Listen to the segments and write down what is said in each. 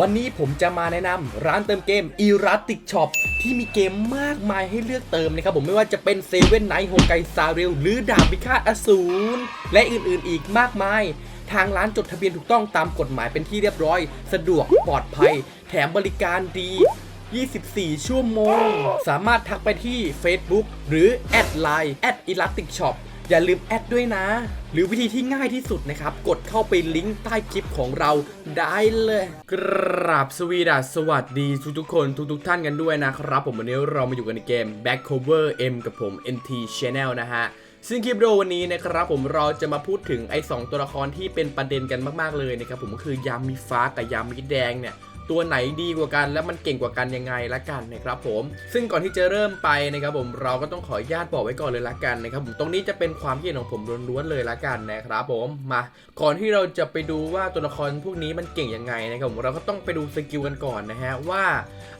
วันนี้ผมจะมาแนะนำร้านเติมเกม e r a t i c Shop ที่มีเกมมากมายให้เลือกเติมนะครับผมไม่ว่าจะเป็นเซเว่นไนท์โฮไกซาเรลหรือดาบพิฆาตอสูรและอื่นๆอีกมากมาย ทางร้านจดทะเบียนถูกต้องตามกฎหมายเป็นที่เรียบร้อย สะดวกปลอดภัย แถมบริการดี 24 ชั่วโมง สามารถทักไปที่ Facebook หรือแอดไลน์แอด e l a s t i c Shop อย่าลืมแอดด้วยนะ หรือวิธีที่ง่ายที่สุดนะครับ กดเข้าไปลิงก์ใต้คลิปของเราได้เลย กราบสวีดัสสวัสดีทุกทุกๆคนทุกๆท่านกันด้วยนะครับ ผมวันนี้เรามาอยู่กันในเกม Back Cover M กับผม NT Channel นะฮะซึ่งคลิปวิดีโอวันนี้นะครับผมเราจะมาพูดถึงไอ้สองตัวละครที่เป็นประเด็นกันมากๆเลยนะครับผมก็คือยามิฟ้ากับยามิแดงเนี่ย ตัวไหนดีกว่ากัน และมันเก่งกว่ากันยังไงละกันนะครับผมซึ่งก่อนที่จะเริ่มไปนะครับผมเราก็ต้องขออนุญาตบอกไว้ก่อนเลยละกันนะครับผมตรงนี้จะเป็นความคิดเห็นของผมล้วนๆเลยละกันนะครับผมมาก่อนที่เราจะไปดูว่าตัวละครพวกนี้มันเก่งยังไงนะครับผมเราก็ต้องไปดูสกิลกันก่อนนะฮะว่า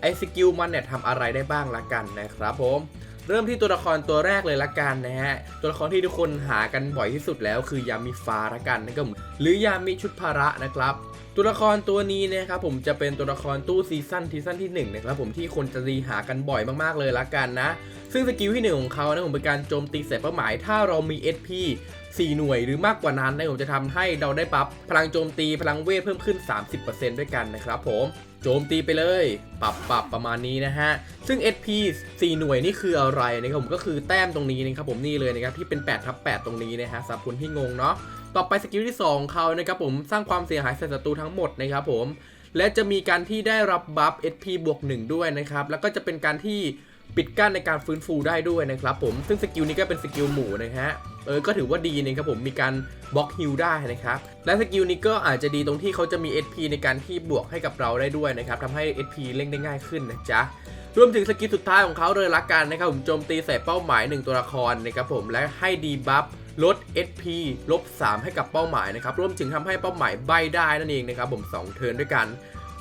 ไอ้สกิลมันเนี่ยทำอะไรได้บ้างละกันนะครับผมเริ่มที่ตัวละครตัวแรกเลยละกันนะฮะ ตัวละครที่ทุกคนหากันบ่อยที่สุดแล้วคือยามิฟ้าละกันนะครับหรือยามิชุดภาระนะครับ ตัวละครตัวนี้นะครับผมจะเป็นตัวละครตู้ซีซั่นซีซั่นที่1นะครับผมที่คนจะรีหากันบ่อยมากๆเลยละกันนะ ซึ่งสกิลที่หนึ่งของเขานะผมเป็นการโจมตีใส่เป้าหมาย ถ้าเรามี SP 4 หน่วยหรือมากกว่านั้นนะผมจะทำให้เราได้ปับพลังโจมตีพลังเวทเพิ่มขึ้น 30%ด้วยกันนะครับผมโจมตีไปเลย ปรับปรับประมาณนี้นะฮะ ซึ่ง SP 4 หน่วยนี่คืออะไรนะครับผมก็คือแต้มตรงนี้นะครับผมนี่เลยนะครับที่เป็น8ทับ8ตรงนี้นะฮะสำหรับคนที่งงเนาะ ต่อไปสกิลที่2ของเขานะครับผมสร้างความเสียหายใส่ศัตรูทั้งหมดนะครับผมและจะมีการที่ได้รับบัฟ SP บวก1ด้วยนะครับแล้วก็จะเป็นการที่ปิดกั้นในการฟื้นฟูได้ด้วยนะครับผมซึ่งสกิลนี้ก็เป็นสกิลหมู่นะฮะเออก็ถือว่าดีนะครับผมมีการบล็อกฮิลได้นะครับและสกิลนี้ก็อาจจะดีตรงที่เขาจะมี SP ในการที่บวกให้กับเราได้ด้วยนะครับทำให้ SP เล่นได้ง่ายขึ้นนะจ๊ะรวมถึงสกิลสุดท้ายของเขาเลยละกันนะครับผมโจมตีใส่เป้าหมาย 1 ตัวละครนะครับผมและให้ดีบัฟ ลด SP ลบ 3 ให้กับเป้าหมายนะครับรวมถึงทำให้เป้าหมายใบได้นั่นเองนะครับผม 2 เทิร์นด้วยกัน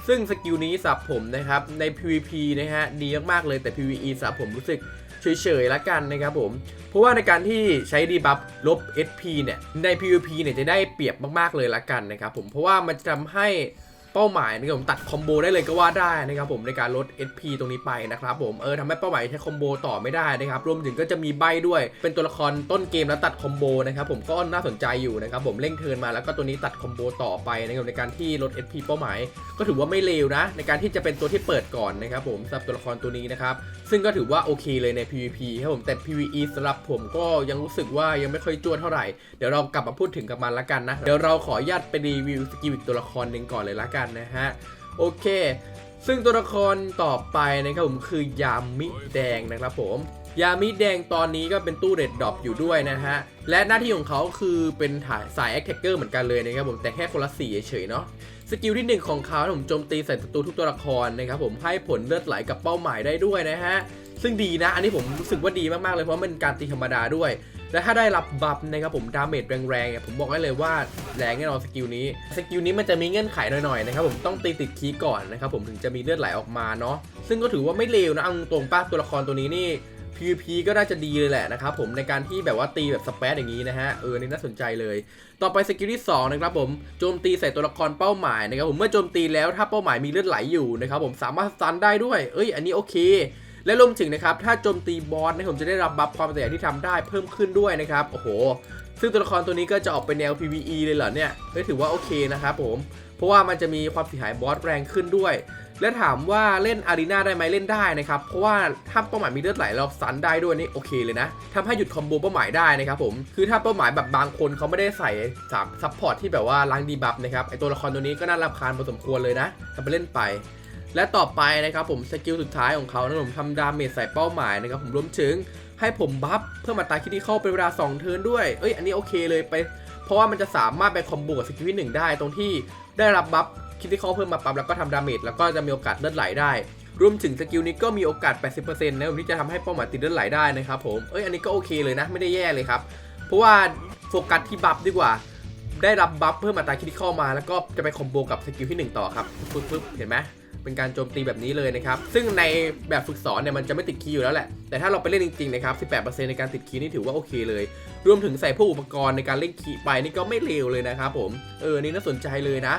ซึ่งสกิลนี้สับผมนะครับใน PVP นะฮะดีมากๆเลยแต่ PVE สับผมรู้สึกเฉยๆละกันนะครับผม เพราะว่าในการที่ใช้ดีบัฟลบ SP เนี่ยใน PVP เนี่ยจะได้เปรียบมากๆเลยละกันนะครับผมเพราะว่ามันจะทำให้ เป้าหมายนะครับผมตัดคอมโบได้เลยก็ว่าได้นะครับผมในการลด SP ตรงนี้ไปนะครับผมเออทำให้เป้าหมายใช้คอมโบต่อไม่ได้นะครับรวมถึงก็จะมีใบด้วยเป็นตัวละครต้นเกมแล้วตัดคอมโบนะครับผมก็น่าสนใจอยู่นะครับผมเร่งเทินมาแล้วก็ตัวนี้ตัดคอมโบต่อไปนะครับในการที่ลด SP เป้าหมาย ก็ถือว่าไม่เลวนะ ในการที่จะเป็นตัวที่เปิดก่อนนะครับผมสำหรับตัวละครตัวนี้นะครับซึ่งก็ถือว่าโอเคเลยใน PVP ครับผมแต่ PVE สำหรับผมก็ยังรู้สึกว่ายังไม่ค่อยจวดเท่าไหร่เดี๋ยวเรากลับมาพูดถึงกับมันละกันนะเดี๋ยวเราขออนุญาตไปรีวิวสกิลอีกตัวละครหนึ่งก่อนเลยละกันนะฮะ โอเค ซึ่งตัวละครต่อไปนะครับผมคือยามิแดงนะครับผมยามิแดงตอนนี้ก็เป็นตู้เรดดรอปอยู่ด้วยนะฮะ และหน้าที่ของเขาคือเป็นถ่ายสายแอคแท็กเกอร์เหมือนกันเลยนะครับผมแต่แค่คนละสีเฉยๆเนาะสกิลที่หนึ่งของเขาผมโจมตีใส่ศัตรูทุกตัวละครนะครับผมให้ผลเลือดไหลกับเป้าหมายได้ด้วยนะฮะ ซึ่งดีนะ อันนี้ผมรู้สึกว่าดีมากๆเลยเพราะมันเป็นการตีธรรมดาด้วย และถ้าได้รับบัฟนะครับผมดาเมจแรงๆเนี่ยผมบอกได้เลยว่าแรงแน่นอนสกิลนี้สกิลนี้มันจะมีเงื่อนไขหน่อยๆนะครับผมต้องตีติดคีก่อนนะครับผมถึงจะมีเลือดไหลออกมาเนาะซึ่งก็ถือว่าไม่เลวนะเอาตรงป้าตัวละครตัวนี้นี่ PVP ก็น่าจะดีเลยแหละนะครับผมในการที่แบบว่าตีแบบสเปซอย่างนี้นะฮะเออนี่น่าสนใจเลย ต่อไปสกิลที่2นะครับผมโจมตีใส่ตัวละครเป้าหมายนะครับผมเมื่อโจมตีแล้วถ้าเป้าหมายมีเลือดไหลอยู่นะครับผมสามารถสตันได้ด้วย เอ้ยอันนี้โอเค และรวมถึงนะครับถ้าโจมตีบอสนะผมจะได้รับบัฟความเสี่ยงที่ทำได้เพิ่มขึ้นด้วยนะครับโอ้โห ซึ่งตัวละครตัวนี้ก็จะออกเป็นแนว PVE เลยเหรอเนี่ยเฮ้ยถือว่าโอเคนะครับผมเพราะว่ามันจะมีความเสียหายบอสแรงขึ้นด้วยและถามว่าเล่นอารีนาได้ไหมเล่นได้นะครับ เพราะว่าถ้าเป้าหมายมีเลือดไหลเราสันได้ด้วยนี่โอเคเลยนะทำให้หยุดคอมโบเป้าหมายได้นะครับผมคือถ้าเป้าหมายแบบบางคนเขาไม่ได้ใส่สามซัพพอร์ตที่แบบว่าล้างดีบัฟนะครับไอตัวละครตัวนี้ก็น่ารำคาญพอสมควรเลยนะทำไปเล่นไป และต่อไปนะครับผมสกิลสุดท้ายของเขานะผมทำดาเมจใส่เป้าหมายนะครับผมรวมถึงให้ผมบัฟเพื่อมาตาคิดที่เข้าเป็นเวลา 2 เทิร์นด้วย เอ้ยอันนี้โอเคเลยไป เพราะว่ามันจะสามารถไปคอมโบกับสกิลที่หนึ่งได้ ตรงที่ได้รับบัฟคิดที่เข้าเพิ่มมาปั๊บแล้วก็ทำดาเมจแล้วก็จะมีโอกาสเลือดไหลได้รวมถึงสกิลนี้ก็มีโอกาส 80%นะผมที่จะทำให้เป้าหมายติดเลือดไหลได้นะครับผม เอ้ย อันนี้ก็โอเคเลยนะ ไม่ได้แย่เลยครับ เพราะว่าโฟกัสที่บัฟดีกว่า ได้รับบัฟเพิ่มอัตราคิดที่เข้ามา แล้วก็จะไปคอมโบกับสกิลที่ 1 ต่อครับปึ๊บปึ๊บเห็นไหมเป็นการโจมตีแบบนี้เลยนะครับ ซึ่งในแบบฝึกสอนเนี่ยมันจะไม่ติดคีย์อยู่แล้วแหละ แต่ถ้าเราไปเล่นจริงๆนะครับ 18%ในการติดคีย์นี่ถือว่าโอเคเลย รวมถึงใส่พวกอุปกรณ์ในการเล่นคีย์ไปนี่ก็ไม่เลวเลยนะครับผม เออ นี่น่าสนใจเลยนะ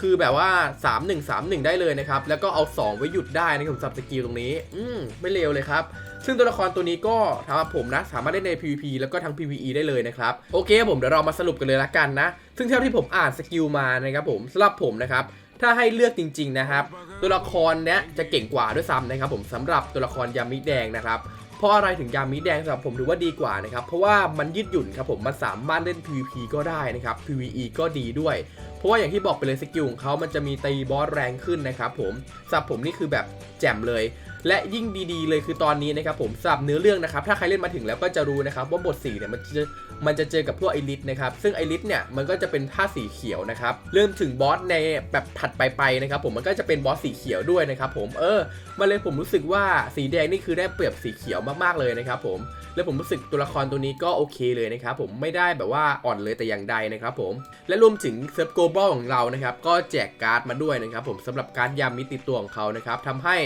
คือแบบว่า 3 1 3 1 ได้เลยนะครับ แล้วก็เอา 2 ไว้หยุดได้นะครับผมสับสกิลตรงนี้ อืม ไม่เลวเลยครับ ซึ่งตัวละครตัวนี้ก็ถามว่าผมนะสามารถเล่นใน PVP แล้วก็ทั้ง PVE ได้เลยนะครับโอเคผมเดี๋ยวเรามาสรุปกันเลยละกันนะ ซึ่งเท่าที่ผมอ่านสกิลมานะครับผมสำหรับผมนะครับถ้าให้เลือกจริง ๆนะครับ ตัวละครเนี้ยจะเก่งกว่าด้วยซ้ำนะครับ ผมสำหรับตัวละครยามิแดงนะครับเพราะอะไรถึงยามิแดงสำหรับผมถือว่าดีกว่านะครับ เพราะว่ามันยืดหยุ่นครับผมมันสามารถเล่น PVP ก็ได้นะครับ PVE ก็ดีด้วย เพราะว่าอย่างที่บอกไปเลยสกิลของเขามันจะมีตีบอสแรงขึ้นนะครับผมสำหรับผมนี่คือแบบแจ่มเลยและยิ่งดีๆเลยคือตอนนี้นะครับผมสำหรับเนื้อเรื่องนะครับถ้าใครเล่นมาถึงแล้วก็จะรู้นะครับว่าบท4เนี่ยมันจะมันจะเจอกับพวกไอริสนะครับซึ่งไอริสเนี่ยมันก็จะเป็นท่าสีเขียวนะครับเริ่มถึงบอสในแบบถัดไปไปนะครับผมมันก็จะเป็นบอสสีเขียวด้วยนะครับผมเออมาเลยผมรู้สึกว่าสีแดงนี่คือได้เปรียบสีเขียวมากๆเลยนะครับผมแล้วผมรู้สึกตัวละครตัวนี้ก็โอเคเลยนะครับผมไม่ได้แบบว่าอ่อนเลยแต่อย่างใดนะครับผมและรวมถึงเซิร์ฟโกลบอลของเรานะครับก็แจกการ์ดมาด้วยนะครับผมสำหรับการยามมิติดตัวของเขานะครับทำให้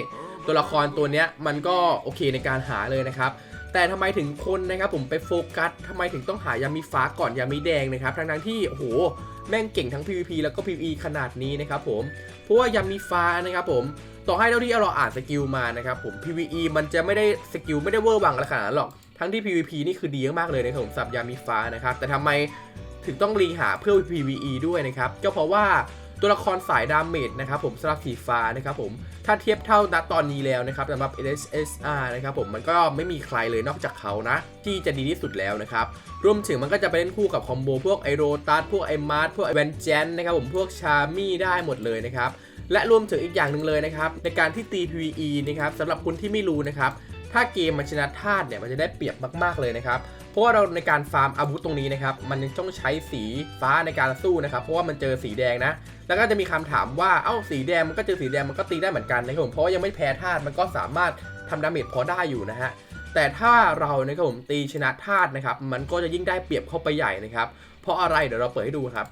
ตัวละครตัวเนี้ยมันก็โอเคในการหาเลยนะครับแต่ทำไมถึงคนนะครับผมไปโฟกัสทำไมถึงต้องหายามิฟ้าก่อนยามิแดงนะครับทั้งๆที่โอ้โหแม่งเก่งทั้ง PVP แล้วก็ PVE ขนาดนี้นะครับผมเพราะว่ายามิฟ้านะครับผมต่อให้เท่าที่เราอ่านสกิลมานะครับผม PVE มันจะไม่ได้สกิลไม่ได้เวอร์วังอะไรขนาดนั้นหรอกทั้งที่ PVP นี่คือดีมากๆเลยนะครับผมสับยามีฟ้านะครับแต่ทำไมถึงต้องรีหาเพื่อ PVE ด้วยนะครับก็เพราะว่า ตัวละครสายดาเมจนะครับผมสำหรับสีฟ้านะครับผมถ้าเทียบเท่าณตอนนี้แล้วนะครับสำหรับ SSR นะครับผมมันก็ไม่มีใครเลยนอกจากเขานะ ที่จะดีที่สุดแล้วนะครับรวมถึงมันก็จะไปเล่นคู่กับคอมโบพวกไอโรตัสพวกไอมาร์ทพวกไอแวนเจนนะครับผมพวกชามี่ได้หมดเลยนะครับและรวมถึงอีกอย่างหนึ่งเลยนะครับในการที่ตี PVE นะครับสำหรับคนที่ไม่รู้นะครับถ้าเกมมันชนะธาตุเนี่ยมันจะได้เปรียบมากๆเลยนะครับ เพราะว่าเราในการฟาร์มอาวุธตรงนี้นะครับ มันต้องใช้สีฟ้าในการสู้นะครับ เพราะว่ามันเจอสีแดงนะ แล้วก็จะมีคำถามว่า เอ้า สีแดงมันก็เจอสีแดงมันก็ตีได้เหมือนกันนะครับผม เพราะว่ายังไม่แพ้ธาตุมันก็สามารถทำดาเมจพอได้อยู่นะฮะ แต่ถ้าเรานะครับผมตีชนะธาตุนะครับ มันก็จะยิ่งได้เปรียบเข้าไปใหญ่นะครับ เพราะอะไรเดี๋ยวเราเปิดให้ดูครับ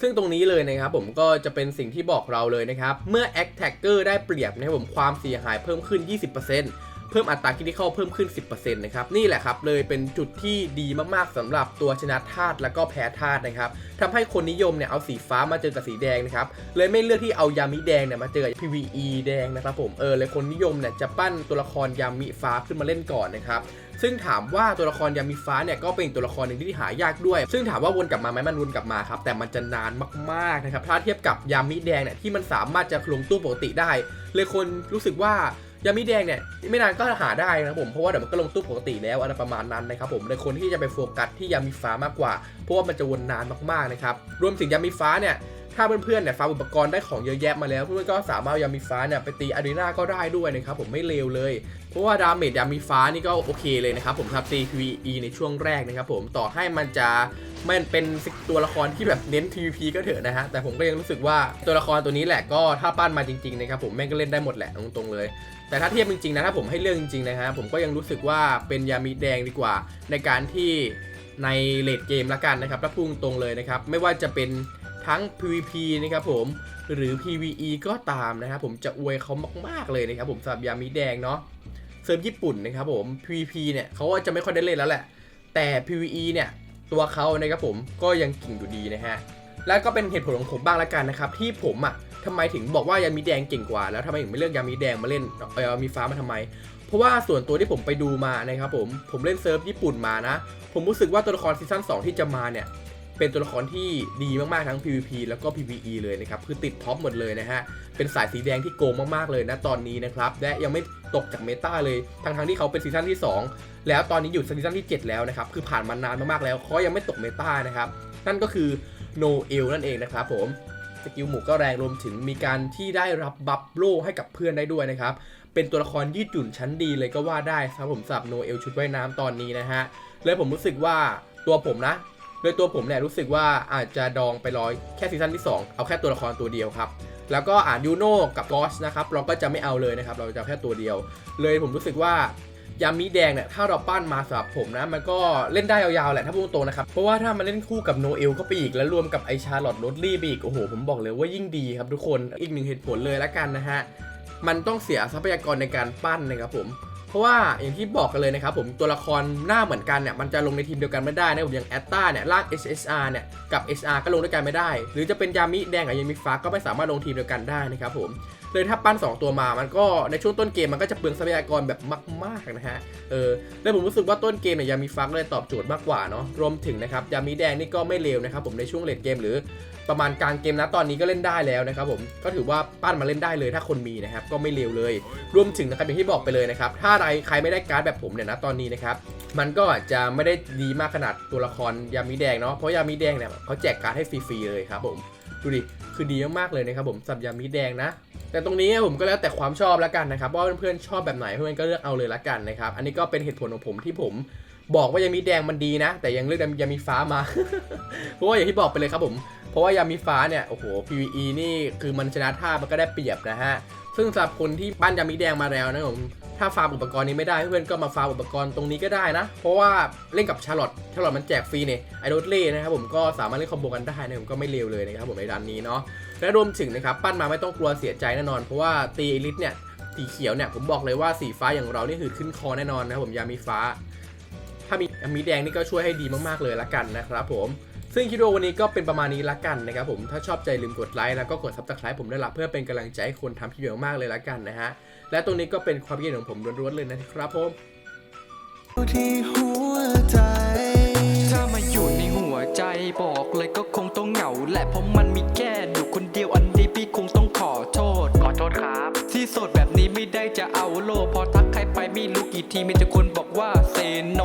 ซึ่งตรงนี้เลยนะครับผมก็จะเป็นสิ่งที่บอกเราเลยนะครับ เมื่อ Attacker ได้เปรียบนะครับผมความเสียหายเพิ่มขึ้น 20% เพิ่มอัตราคิดที่เข้าเพิ่มขึ้น 10%นะครับนี่แหละครับเลยเป็นจุดที่ดีมากๆสำหรับตัวชนะธาตุแล้วก็แพ้ธาตุนะครับทำให้คนนิยมเนี่ยเอาสีฟ้ามาเจอกับสีแดงนะครับเลยไม่เลือกที่เอายามิแดงเนี่ยมาเจอ PVE แดงนะครับผมเออเลยคนนิยมเนี่ยจะปั้นตัวละครยามิฟ้าขึ้นมาเล่นก่อนนะครับซึ่งถามว่าตัวละครยามิฟ้าเนี่ยก็เป็นตัวละครหนึ่งที่หายากด้วย ซึ่งถามว่าวนกลับมาไหมมันวนกลับมาครับแต่มันจะนานมากๆนะครับถ้าเทียบกับยามิแดงเนี่ยที่มันสามารถจะลงตู้ปกติได้ เลยคนรู้สึกว่า ยามิแดงเนี่ยไม่นานก็หาได้นะครับผมเพราะว่าเดี๋ยวมันก็ลงตู้ปกติแล้วอะไรประมาณนั้นนะครับผมเลยคนที่จะไปโฟกัสที่ยามิฟ้ามากกว่า เพราะว่ามันจะวนนานมากๆนะครับรวมถึงยามิฟ้าเนี่ยถ้าเพื่อนๆเนี่ยฟาร์มอุปกรณ์ได้ของเยอะแยะมาแล้วเพื่อนๆก็สามารถยามีฟ้าเนี่ยไปตีอารีนาก็ได้ด้วยนะครับผมไม่เลวเลย เพราะว่าดาเมจยามีฟ้านี่ก็โอเคเลยนะครับผมครับตี PVE ในช่วงแรกนะครับผมต่อให้มันจะไม่เป็นตัวละครที่แบบเน้น PVP ก็เถอะนะฮะแต่ผมก็ยังรู้สึกว่าตัวละครตัวนี้แหละก็ถ้าปั้นมาจริงๆนะครับผมแม่งก็เล่นได้หมดแหละตรงๆเลย แต่ถ้าเทียบจริงๆนะถ้าผมให้เลือกจริงๆนะฮะผมก็ยังรู้สึกว่าเป็นยามีแดงดีกว่า ในการที่ในเลดเกมละกันนะครับถ้าพุ่งตรงเลยนะครับ ไม่ว่าจะเป็นทั้ง PVP นะครับผมหรือ PVE ก็ตามนะครับผมจะอวยเขามากๆเลยนะครับผมสำหรับยามิแดงเนาะเซิร์ฟญี่ปุ่นนะครับผม PVP เนี่ยเขาก็จะไม่ค่อยได้เล่นแล้วแหละ แต่ PVE เนี่ยตัวเขานะครับผมก็ยังเก่งอยู่ดีนะฮะแล้วก็เป็นเหตุผลของผมบ้างละกันนะครับที่ผมอะ ทำไมถึงบอกว่ายามิแดงเก่งกว่า แล้วทำไมถึงไม่เลือกยามิแดงมาเล่นเออมีฟ้ามาทำไม เพราะว่าส่วนตัวที่ผมไปดูมานะครับผมผมเล่นเซิร์ฟญี่ปุ่นมานะ ผมรู้สึกว่าตัวละครซีซั่น2ที่จะมาเนี่ยเป็นตัวละครที่ดีมากๆทั้ง PVP แล้วก็ PVE เลยนะครับคือติดท็อปหมดเลยนะฮะเป็นสายสีแดงที่โกงมากๆเลยนะตอนนี้นะครับและยังไม่ตกจากเมตาเลยทั้งๆที่เขาเป็นซีซั่นที่ 2 แล้วตอนนี้อยู่ซีซั่นที่ 7 แล้วนะครับคือผ่านมานานมากๆแล้วเขายังไม่ตกเมตานะครับนั่นก็คือโนเอลนั่นเองนะครับผม สกิลหมู่ก็แรงรวมถึงมีการที่ได้รับบัฟโล่ให้กับเพื่อนได้ด้วยนะครับ เป็นตัวละครยืดหยุ่นชั้นดีเลยก็ว่าได้ครับผมสำหรับโนเอลชุดว่ายน้ำตอนนี้นะฮะเลยผมรู้สึกว่าตัวผมนะโดยตัวผมเนี่ยรู้สึกว่าอาจจะดองไปร้อยแค่ซีซั่นที่ 2 เอาแค่ตัวละครตัวเดียวครับ แล้วก็อ่านยูโน่กับกอสนะครับเราก็จะไม่เอาเลยนะครับ เราจะแค่ตัวเดียว เลยผมรู้สึกว่า ยามิแดงเนี่ยถ้าเราปั้นมาสำหรับผมนะ มันก็เล่นได้ยาวๆแหละถ้าพูดตรงนะครับ เพราะว่าถ้ามันเล่นคู่กับโนเอลก็ไปอีกแล้วรวมกับไอชาร์ลอตโรดลี่ไปอีก โอ้โห ผมบอกเลยว่ายิ่งดีครับทุกคนอีกหนึ่งเหตุผลเลยละกันนะฮะ มันต้องเสียทรัพยากรในการปั้นนะครับผมเพเพราะว่าอย่างที่บอกกันเลยนะครับผมตัวละครหน้าเหมือนกันเนี่ยมันจะลงในทีมเดียวกันไม่ได้นะผมอย่างแอตตาเนี่ยลาก SSR เนี่ยกับ SR ก็ลงด้วยกันไม่ได้ หรือจะเป็นยามิแดงกับยามิฟ้าก็ไม่สามารถลงทีมเดียวกันได้นะครับผม เลยถ้าปั้น 2 ตัวมา มันก็ในช่วงต้นเกมมันก็จะเปลืองทรัพยากรแบบมากๆนะฮะ เออแล้วผมรู้สึกว่าต้นเกมเนี่ยยามิฟ้าเลยตอบโจทย์มากกว่าเนาะ รวมถึงนะครับยามิแดงนี่ก็ไม่เลวนะครับผมในช่วงเลดเกมหรือประมาณกลางเกมนะตอนนี้ก็เล่นได้แล้วนะครับผมก็ถือว่าปั้นมาเล่นได้เลยถ้าคนมีนะครับก็ไม่เลวเลย รวมถึงนะครับอย่างที่บอกไปเลยนะครับถ้าใครใครไม่ได้การ์ดแบบผมเนี่ยนะตอนนี้นะครับมันก็อาจจะไม่ได้ดีมากขนาดตัวละครยามีแดงเนาะเพราะยามีแดงเนี่ยเขาแจกการ์ดให้ฟรีๆเลยครับผม ดูดิ คือดีมากๆเลยนะครับผมสับยามีแดงนะ แต่ตรงนี้ผมก็แล้วแต่ความชอบแล้วกันนะครับว่าเพื่อนๆชอบแบบไหนเพื่อนๆก็เลือกเอาเลยละกันนะครับ อันนี้ก็เป็นเหตุผลของผมที่ผมบอกว่ายามีแดงมันดีนะ แต่ยังเลือกยามีฟ้ามา เพราะว่าอย่างที่บอกไปเลยครับผม เพราะว่ายามีฟ้าเนี่ย โอ้โห PVE นี่คือมันชนะท่ามันก็ได้เปรียบนะฮะ ซึ่งสำหรับคนที่ปั้นยามีแดงมาแล้วนะผมถ้าฟาร์มอุปกรณ์นี้ไม่ได้เพื่อนก็มาฟาร์มอุปกรณ์ตรงนี้ก็ได้นะ เพราะว่าเล่นกับชาร์ลอตชาร์ลอตมันแจกฟรีเนี่ยไอโรดเล่นะครับผมก็สามารถเล่นคอมโบกันได้นะผมก็ไม่เลวเลยนะครับผมในด้านนี้เนาะและรวมถึงนะครับปั้นมาไม่ต้องกลัวเสียใจแน่นอน เพราะว่าตีเอลิทเนี่ยสีเขียวเนี่ยผมบอกเลยว่าสีฟ้าอย่างเรานี่คือขึ้นคอแน่นอนนะครับผมยามีฟ้า ถ้ามีมีแดงนี่ก็ช่วยให้ดีมากๆเลยละกันนะครับผม ซึ่งคิดว่าวันนี้ก็เป็นประมาณนี้ละกันนะครับผม ถ้าชอบใจลืมกดไลค์แล้วก็กด subscribe ผมด้วยละเพื่อเป็นกำลังใจให้คนทำคลิปวิดีโอมากเลยละกันนะฮะ และตรงนี้ก็เป็นความคิดเห็นของผมล้วนๆเลยนะครับผมที่หัวใจ ถ้ามาอยู่ในหัวใจบอกเลยก็คงต้องเหงาแหละเพราะมันมีแค่อยู่คนเดียวอันนี้พี่คงต้องขอโทษ ขอโทษครับ ที่โสดแบบนี้ไม่ได้จะเอาโลกพอทักใครไปไม่รู้กี่ทีมีแต่คนบอกว่าเซโน